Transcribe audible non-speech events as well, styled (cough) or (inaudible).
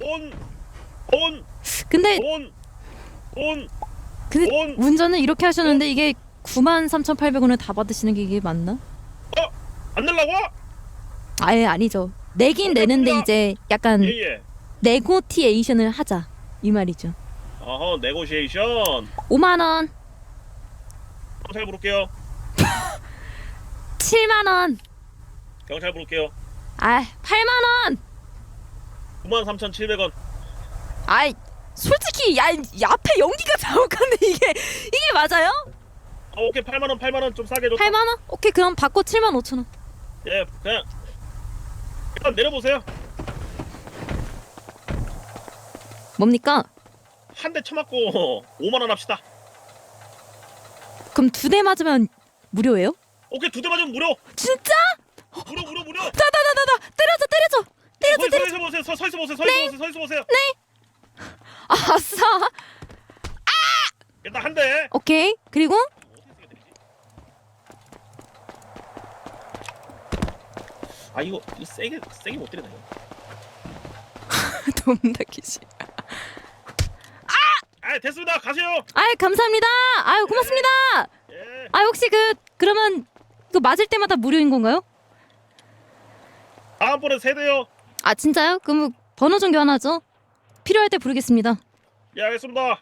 온, 온, 근데 온, 온, 근데 온. 운전을 이렇게 하셨는데 이게 93,800원을 다 받으시는 게 이게 맞나? 안 내려고? 아예 아니죠. 내긴 내는데 이제 약간 예 예. 네고티에이션을 하자 이 말이죠. 어허, 네고시에이션. 5만 원, 경찰 부를게요. (laughs) 7만 원, 경찰 부를게요. 아 8만 원. 93,700원. 아이 솔직히 야, 이 앞에 연기가 자욱한데 이게 이게 맞아요? 어, 오케이 8만 원, 8만 원 좀 싸게 줘. 8만 원? 오케이 그럼 받고 7만 5천 원. 예, 그냥 일단 내려보세요. 뭡니까? 한 대 쳐맞고 (laughs) 5만 원 합시다. 그럼 두 대 맞으면 무료예요? 오케이 두 대 맞으면 무료. 진짜? 무료, 무료, 무료. 다다다다다 때려줘 때려줘 때려줘 서, 때려. 서 있어 보세요. 서, 서 있어 보세요. 서 있어 보세요. 서 있어 보세요. 아싸. 일단 한 대. 오케이 그리고 아 이거, 이거 세게 세게 못 때리네. 돈다 (laughs) 기시. 아 됐습니다. 가세요. 아이 감사합니다. 아유 고맙습니다. 예. 아 혹시 그 그러면 그 맞을 때마다 무료인 건가요? 다음번에 세 대요. 아 진짜요? 그럼 번호 좀 교환하죠. 필요할 때 부르겠습니다. 예 알겠습니다.